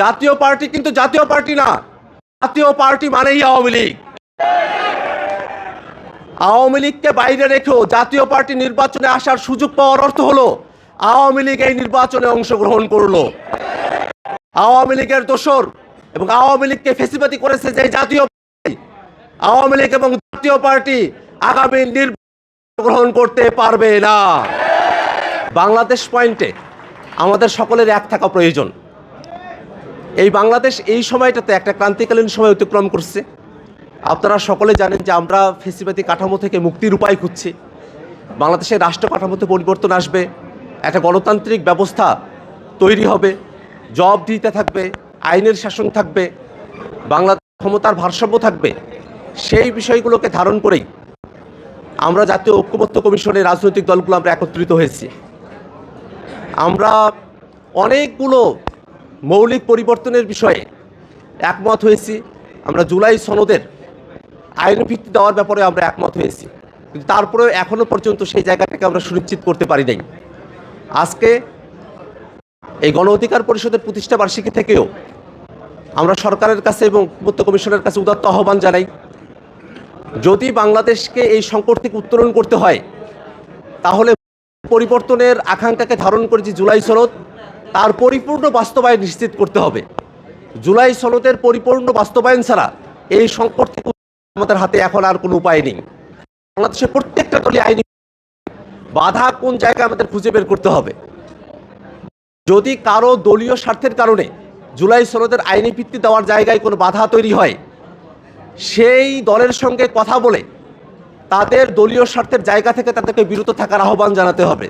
জাতীয় পার্টি কিন্তু জাতীয় পার্টি না। জাতীয় পার্টি মানেই আওয়ামী লীগ। আওয়ামী লীগকে বাইরে রেখেও জাতীয় পার্টি নির্বাচনে আসার সুযোগ পাওয়ার অর্থ হলো আওয়ামী লীগ এই নির্বাচনে অংশগ্রহণ করল। আওয়ামী লীগের দোসর এবং আওয়ামী লীগকে ফেসিবাতি করেছে যে জাতীয় পার্টি, আওয়ামী লীগ এবং জাতীয় পার্টি আগামী নির্বাচন গ্রহণ করতে পারবে না। বাংলাদেশ পয়েন্টে আমাদের সকলের এক থাকা প্রয়োজন। এই বাংলাদেশ এই সময়টাতে একটা ক্রান্তিকালীন সময় অতিক্রম করছে। আপনারা সকলে জানেন যে আমরা ফেসিবাদী কাঠামো থেকে মুক্তির উপায় খুঁজছি। বাংলাদেশের রাষ্ট্র কাঠামোতে পরিবর্তন আসবে, একটা গণতান্ত্রিক ব্যবস্থা তৈরি হবে জব দিতে থাকবে, আইনের শাসন থাকবে বাংলা ক্ষমতার ভারসাম্য থাকবে, সেই বিষয়গুলোকে ধারণ করেই আমরা জাতীয় ঐক্যমত্য কমিশনের রাজনৈতিক দলগুলো আমরা একত্রিত হয়েছি। আমরা অনেকগুলো মৌলিক পরিবর্তনের বিষয়ে একমত হয়েছি। আমরা জুলাই সনদের আইন ভিত্তি দেওয়ার ব্যাপারে আমরা একমত হয়েছি। কিন্তু তারপরেও এখনও পর্যন্ত সেই জায়গাটাকে আমরা সুনিশ্চিত করতে পারি নাই। আজকে এই গণ অধিকার পরিষদের প্রতিষ্ঠা বার্ষিকী থেকেও আমরা সরকারের কাছে এবং মুক্ত কমিশনের কাছে উদাত্ত আহ্বান জানাই, যদি বাংলাদেশকে এই সংকট থেকে উত্তরণ করতে হয়, তাহলে পরিবর্তনের আকাঙ্ক্ষাকে ধারণ করে যে জুলাই সনদ। তার পরিপূর্ণ বাস্তবায়ন নিশ্চিত করতে হবে। জুলাই সনদের পরিপূর্ণ বাস্তবায়ন ছাড়া এই সংকট থেকে আমাদের হাতে এখন আর কোনো উপায় নেই। বাংলাদেশের প্রত্যেকটা দলই আইনি বাধা কোন জায়গায় আমাদের খুঁজে বের করতে হবে। যদি কারও দলীয় স্বার্থের কারণে জুলাই সনদের আইনি ভিত্তি দেওয়ার জায়গায় কোনো বাধা তৈরি হয়, সেই দলের সঙ্গে কথা বলে তাদের দলীয় স্বার্থের জায়গা থেকে তাদেরকে বিরত থাকার আহ্বান জানাতে হবে।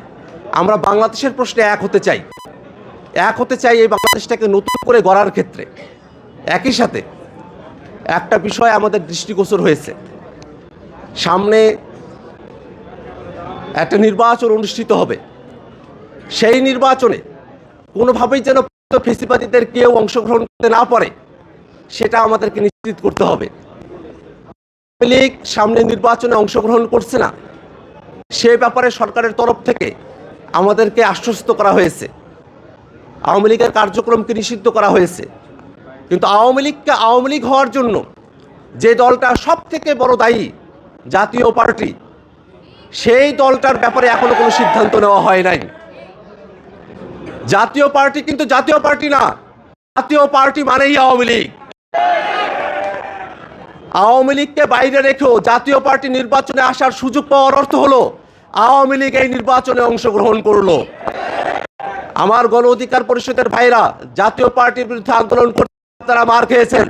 আমরা বাংলাদেশের প্রশ্নে এক হতে চাই। এক হতে চাই এই বাংলাদেশটাকে নতুন করে গড়ার ক্ষেত্রে। একই সাথে একটা বিষয় আমাদের দৃষ্টিগোচর হয়েছে। সামনে একটা নির্বাচন অনুষ্ঠিত হবে। সেই নির্বাচনে কোনোভাবেই যেন ফেসিবাদীদের কেউ অংশগ্রহণ করতে না পারে, সেটা আমাদেরকে নিশ্চিত করতে হবে। লীগ সামনে নির্বাচনে অংশগ্রহণ করছে না, সে ব্যাপারে সরকারের তরফ থেকে আমাদেরকে আশ্বস্ত করা হয়েছে। আওয়ামী লীগের কার্যক্রমকে নিষিদ্ধ করা হয়েছে। কিন্তু আওয়ামী লীগকে আওয়ামী লীগ হওয়ার জন্য যে দলটা সব থেকে বড় দায়ী জাতীয় পার্টি, সেই দলটার ব্যাপারে এখনও কোনো সিদ্ধান্ত নেওয়া হয় নাই। জাতীয় পার্টি কিন্তু জাতীয় পার্টি না, জাতীয় পার্টি মানেই আওয়ামী লীগ। আওয়ামী লীগকে বাইরে রেখেও জাতীয় পার্টি নির্বাচনে আসার সুযোগ পাওয়ার অর্থ হলো, আওয়ামী লীগ এই নির্বাচনে অংশগ্রহণ করল। আমার গণ অধিকার পরিষদের ভাইরা জাতীয় পার্টির বিরুদ্ধে আন্দোলন করতে তারা মার খেয়েছেন।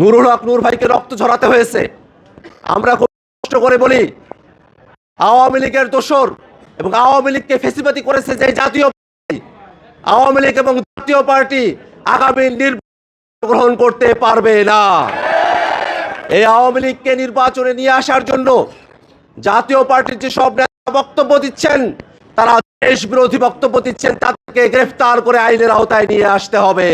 নুরুল হক নূর ভাইকে রক্ত ঝরাতে হয়েছে। আমরা খুব কষ্ট করে বলি আওয়ামী লীগের দোসর এবং আওয়ামী লীগকে ফেসিবাতি করেছে যে জাতীয় পার্টি, আওয়ামী লীগ এবং জাতীয় পার্টি আগামী নির্বাচন গ্রহণ করতে পারবে না। এই আওয়ামী লীগকে নির্বাচনে নিয়ে আসার জন্য জাতীয় পার্টির যে সব নেতা বক্তব্য দিচ্ছেন দেশ বিরোধী বক্তব্য দিচ্ছেন তাদেরকে গ্রেফতার করে আইনের আওতায় নিয়ে আসতে হবে।